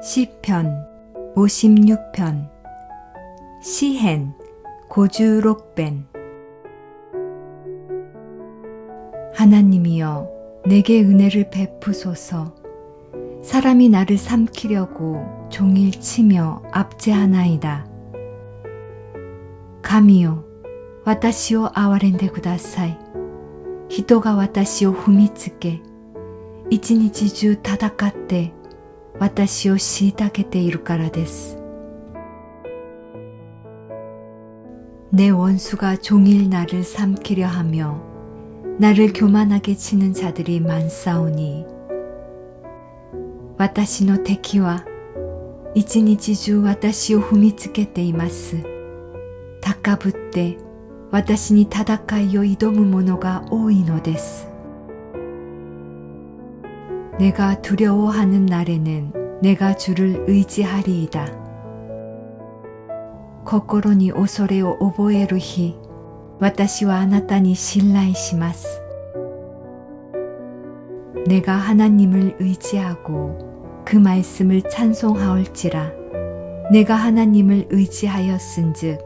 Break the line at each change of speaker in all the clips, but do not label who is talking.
시편 56편 시헨 고주록벤 하나님이여 내게 은혜를 베푸소서. 사람이 나를 삼키려고 종일 치며 압제하나이다. 감이요 와타시오 아와렌데 구다사이. 히도가 와타시오 후미츠게 이치니치주 타다카떼. 私を虐げているからです。내 원수가 종일 나를 삼키려 하며 나를 교만하게 치는 자들이 많사오니 私の敵は一日中私を踏みつけています。高ぶって私に戦いを挑む者が多いのです。 내가 두려워하는 날에는 내가 주를 의지하리이다. 心に恐れを覚える日、私はあなたに信頼します。 내가 하나님을 의지하고 그 말씀을 찬송하올지라 내가 하나님을 의지하였은즉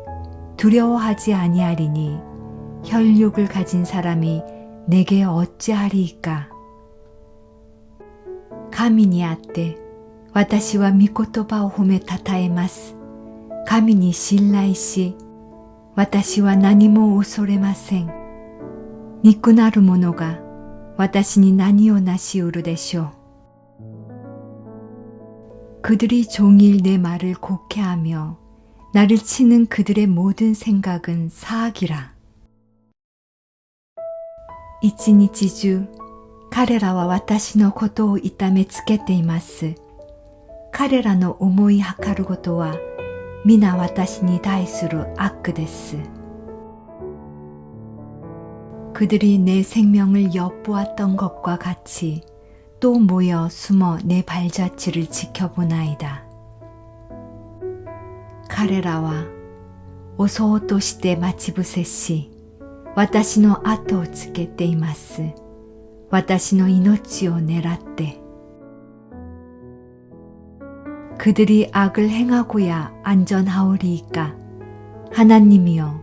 두려워하지 아니하리니 혈육을 가진 사람이 내게 어찌하리이까 神にあって私は御言葉を褒めたたえます。神に信頼し、私は何も恐れません。憎なる者が私に何をなし得るでしょう。 그들이 종일 내 말을 곡해하며 나를 치는 그들의 모든 생각은 사악이라. 一日中 彼らは私のことを痛めつけています。彼らの思いはることは皆私に対する悪です。 그들이 내 생명을 엿보았던 것과 같이 또 모여 숨어 내 발자취를 지켜보나이다. 彼らは襲おうとして待ち伏せし、私の後をつけています。 私の命を狙って。 그들이 악을 행하고야 안전하오리이까. 하나님이여,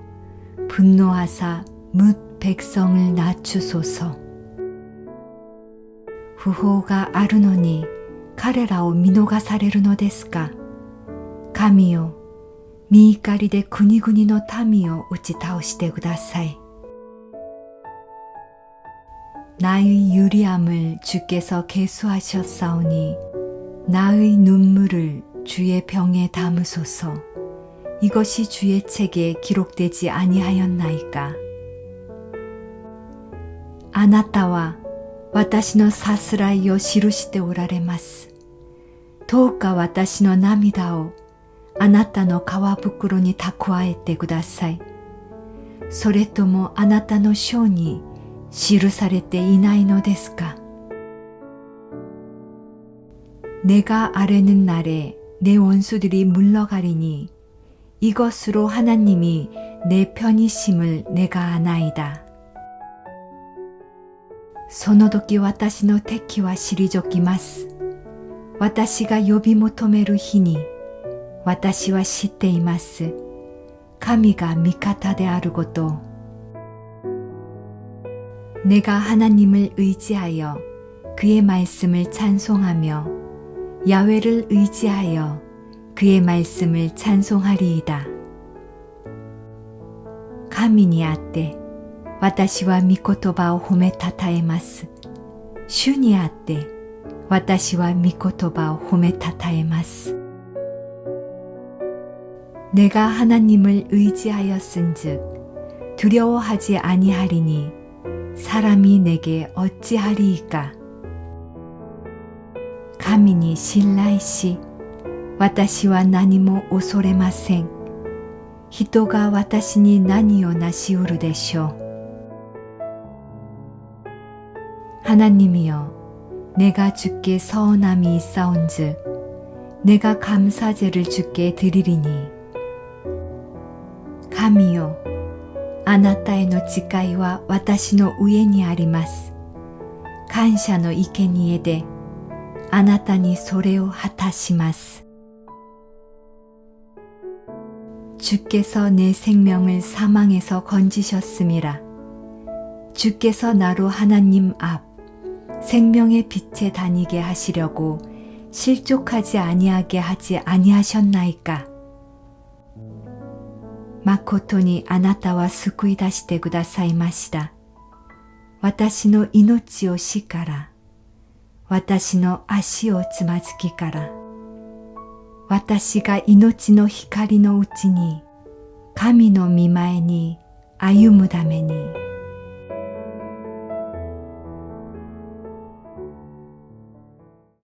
분노하사 뭇 백성을 낮추소서. 후호가 아르노니 카레라오 미노가 사레르のですか. 감이요, 身怒りで国々の民を打ち倒してください。 나의 유리함을 주께서 계수하셨사오니 나의 눈물을 주의 병에 담으소서 이것이 주의 책에 기록되지 아니하였나이까 あなたは私のさすらいを記しておられます。どうか私の涙をあなたの皮袋に蓄えてください。それともあなたの書に 記されていないのですか 내가 아뢰는 날에 내 원수들이 물러가리니 이것으로 하나님이 내 편이심을 내가 아나이다. その時私の敵は退きます。私が呼び求める日に私は知っています。神が味方であることを。 내가 하나님을 의지하여 그의 말씀을 찬송하며 야외를 의지하여 그의 말씀을 찬송하리이다. 가민이 아때, 와타시와 미코토바오 호메타타에마스. 슈니 아때, 와타시와 미코토바오 호메타타에마스. 내가 하나님을 의지하였은즉 두려워하지 아니하리니 사람이 내게 어찌하리이까? 가민이 신라이시 와타시와 나니모 오소레마생 히토가 와타시니 나니오 나시오르 데쇼 하나님이여 내가 주께 서원함이 있사온즉 내가 감사제를 주께 드리리니. 감이요 あなたへの誓いは私の上にあります。感謝の生贄で あなたにそれを果たします。 주께서 내 생명을 사망에서 건지셨음이라. 주께서 나로 하나님 앞 생명의 빛에 다니게 하시려고 실족하지 아니하게 하지 아니하셨나이까. 誠にあなたは救い出してくださいました。私の命を死から、私の足をつまずきから、私が命の光のうちに、神の見前に歩むために、